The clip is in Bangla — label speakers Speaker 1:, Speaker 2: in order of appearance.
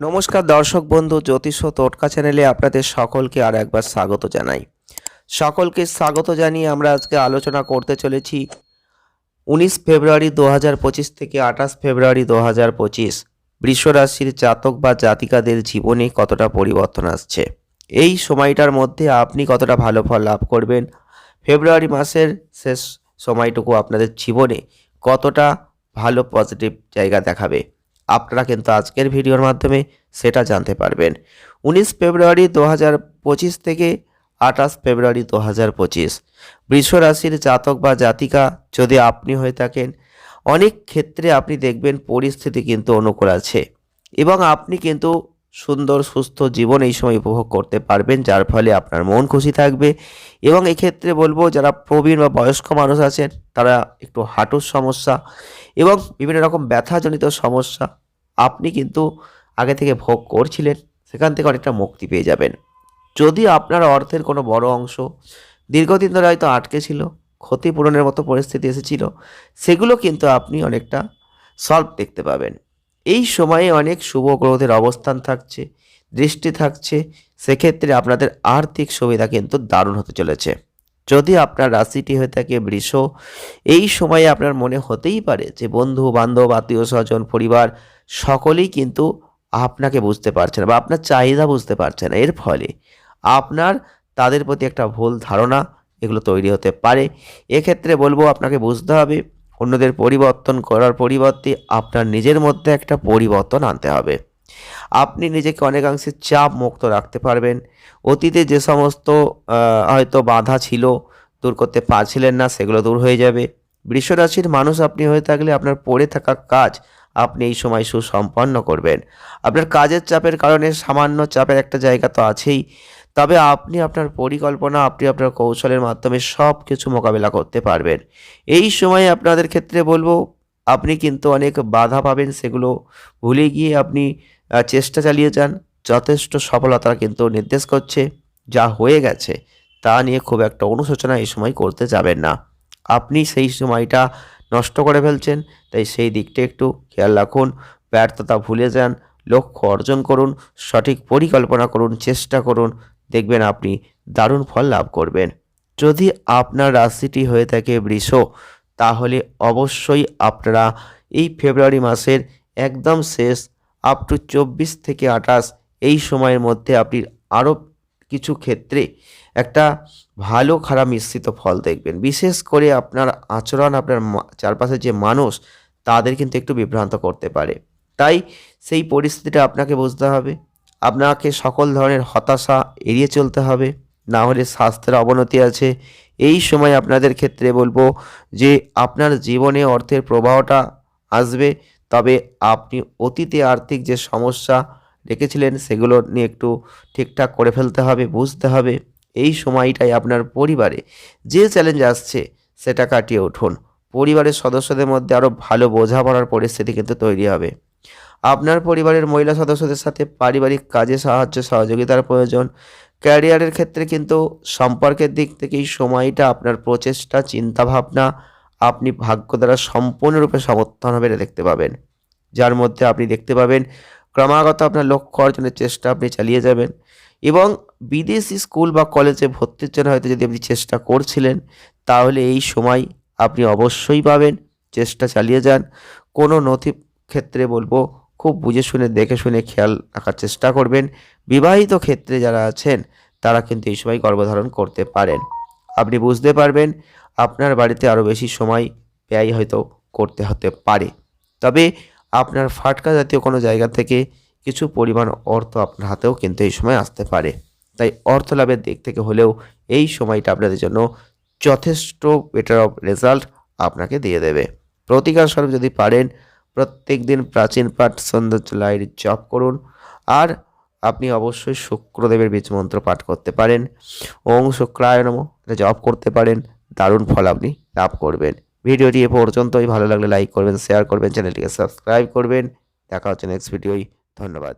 Speaker 1: নমস্কার দর্শক বন্ধু, জ্যোতিষ টোটকা চ্যানেলে আপনাদের সকলকে আর একবার স্বাগত জানাই। সকলকে স্বাগত জানিয়ে আমরা আজকে আলোচনা করতে চলেছি উনিশ ফেব্রুয়ারি দু হাজার পঁচিশ থেকে আঠাশ ফেব্রুয়ারি দু হাজার পঁচিশ। বৃষরাশির জাতক বা জাতিকাদের জীবনে কতটা পরিবর্তন আসছে? এই সময়টার মধ্যে আপনি কতটা ভালো ফল লাভ করবেন? ফেব্রুয়ারি মাসের শেষ সময়টুকু আপনাদের জীবনে কতটা ভালো পজিটিভ জায়গা দেখাবে? আপনারা কিন্তু আজকের ভিডিওর মাধ্যমে সেটা জানতে পারবেন। উনিশ ফেব্রুয়ারি দু হাজার পঁচিশ থেকে আঠাশ ফেব্রুয়ারি দু হাজার পঁচিশ। বৃষরাশির জাতক বা জাতিকা যদি আপনি হয়ে থাকেন, অনেক ক্ষেত্রে আপনি দেখবেন পরিস্থিতি কিন্তু অনুকূল আছে। এবং আপনি কিন্তু সুন্দর, সুস্থ জীবন এই সময় উপভোগ করতে পারবেন, যার ফলে আপনার মন খুশি থাকবে। এবং এক্ষেত্রে বলব, যারা প্রবীণ বা বয়স্ক মানুষ আছেন, তারা একটু হাঁটুর সমস্যা এবং বিভিন্ন রকম ব্যথাজনিত সমস্যা আপনি কিন্তু আগে থেকে ভোগ করছিলেন, সেখান থেকে অনেকটা মুক্তি পেয়ে যাবেন। যদি আপনার অর্থের কোনো বড় অংশ দীর্ঘদিন ধরে হয়তো আটকে ছিল, ক্ষতিপূরণের মতো পরিস্থিতি এসেছিল, সেগুলো কিন্তু আপনি অনেকটা সলভ দেখতে পাবেন। এই সময়ে অনেক শুভ গ্রহদের অবস্থান থাকছে, দৃষ্টি থাকছে। সেক্ষেত্রে আপনাদের আর্থিক সুবিধা কিন্তু দারুণ হতে চলেছে। যদি আপনার রাশিটি হয়ে থাকে বৃষ, এই সময়ে আপনার মনে হতেই পারে যে বন্ধু, বান্ধব, আত্মীয়, স্বজন, পরিবার সকলেই কিন্তু আপনাকে বুঝতে পারছে না বা আপনার চাহিদা বুঝতে পারছে না। এর ফলে আপনার তাদের প্রতি একটা ভুল ধারণা এগুলো তৈরি হতে পারে। এক্ষেত্রে বলব আপনাকে বুঝতে হবে অন্যদের পরিবর্তন করার পরিবর্তে আপনার নিজের মধ্যে একটা পরিবর্তন আনতে হবে। আপনি নিজেকে অনেকাংশে চাপ মুক্ত রাখতে পারবেন। অতীতে যে সমস্ত হয়তো বাধা ছিল, দূর করতে পারছিলেন না, সেগুলো দূর হয়ে যাবে। বৃষরাশির মানুষ আপনি হয়ে থাকলে আপনার পড়ে থাকা কাজ আপনি এই সময় সুসম্পন্ন করবেন। আপনার কাজের চাপের কারণে সামান্য চাপের একটা জায়গা তো আছেই। তবে আপনি আপনার পরিকল্পনা, আপনি আপনার কৌশলের মাধ্যমে সব কিছু মোকাবেলা করতে পারবেন। এই সময় আপনাদের ক্ষেত্রে বলব, আপনি কিন্তু অনেক বাধা পাবেন, সেগুলো ভুলে গিয়ে আপনি চেষ্টা চালিয়ে যান। যথেষ্ট সফলতা কিন্তু নির্দেশ করছে, যা হয়ে গেছে, তা নিয়ে খুব একটা অনুশোচনা এই সময় করতে যাবেন না। আপনি সেই সময়টা নষ্ট করে ফেলছেন, তাই সেই দিকটা একটু খেয়াল রাখুন, ব্যর্থতা ভুলে যান, লক্ষ্য অর্জন করুন, সঠিক পরিকল্পনা করুন, চেষ্টা করুন দেখবেন আপনি দারুণ ফল লাভ করবেন। যদি আপনার রাশিটি হয়ে থাকে বৃষ, তাহলে অবশ্যই আপনারা এই ফেব্রুয়ারি মাসের একদম শেষ আপ টু চব্বিশ থেকে আঠাশ, এই সময়ের মধ্যে আপনি আরও কিছু ক্ষেত্রে একটা ভালো খারাপ মিশ্রিত ফল দেখবেন। বিশেষ করে আপনার আচরণ, আপনার চারপাশে যে মানুষ, তাদের কিন্তু একটু বিভ্রান্ত করতে পারে। তাই সেই পরিস্থিতিটা আপনাকে বুঝতে হবে। আপনাকে সকল ধরনের হতাশা এড়িয়ে চলতে হবে। না হলে স্বাস্থ্যের অবনতি আছে। এই সময় আপনাদের ক্ষেত্রে বলব যে, আপনার জীবনে অর্থের প্রবাহটা আসবে। তবে আপনি অতীতে আর্থিক যে সমস্যা রেখেছিলেন, সেগুলো নিয়ে একটু ঠিকঠাক করে ফেলতে হবে, বুঝতে হবে। এই সময়টাই আপনার পরিবারে যে চ্যালেঞ্জ আসছে, সেটা কাটিয়ে উঠুন। পরিবারের সদস্যদের মধ্যে আরও ভালো বোঝাপড়ার পরিস্থিতি কিন্তু তৈরি হবে। আপনার পরিবারের মহিলা সদস্যদের সাথে পারিবারিক কাজে সাহায্য, সহযোগিতার প্রয়োজন। ক্যারিয়ারের ক্ষেত্রে কিন্তু সম্পর্কের দিক থেকে এই সময়টা আপনার প্রচেষ্টা, চিন্তাভাবনা আপনি ভাগ্য দ্বারা সম্পূর্ণরূপে সমর্থন হবে এটা দেখতে পাবেন। যার মধ্যে আপনি দেখতে পাবেন ক্রমাগত আপনার লক্ষ্য অর্জনের চেষ্টা আপনি চালিয়ে যাবেন এবং বিদেশি স্কুল বা কলেজে ভর্তির জন্য হয়তো যদি আপনি চেষ্টা করছিলেন, তাহলে এই সময় আপনি অবশ্যই পাবেন। চেষ্টা চালিয়ে যান। কোনো নথি ক্ষেত্রে বলব খুব বুঝে শুনে, দেখে শুনে খেয়াল রাখার চেষ্টা করবেন। বিবাহিত ক্ষেত্রে যারা আছেন, তারা কিন্তু এই সময় গর্ভধারণ করতে পারেন। আপনি বুঝতে পারবেন, আপনার বাড়িতে আরও বেশি সময় ব্যয় হয়তো করতে হতে পারে। তবে আপনার ফাটকা জাতীয় কোনো জায়গা থেকে কিছু পরিমাণ অর্থ আপনার হাতেও কিন্তু এই সময় আসতে পারে। তাই অর্থ লাভের দিক থেকে হলেও এই সময়টা আপনাদের জন্য যথেষ্ট বেটার অফ রেজাল্ট আপনাকে দিয়ে দেবে। প্রতিকার স্বরূপ যদি পারেন প্রত্যেক দিন প্রাচীন পাঠ সৌন্দর্য লাইট জপ করুন। আর আপনি অবশ্যই শুক্রদেবের বীজ মন্ত্র পাঠ করতে পারেন। ওং শুক্রায় নম, এটা জপ করতে পারেন। দারুণ ফল আপনি লাভ করবেন। ভিডিওটি এ পর্যন্তই। ভালো লাগলে লাইক করবেন শেয়ার করবেন চ্যানেলটিকে সাবস্ক্রাইব করবেন। দেখা হচ্ছে নেক্সট ভিডিওই ধন্যবাদ।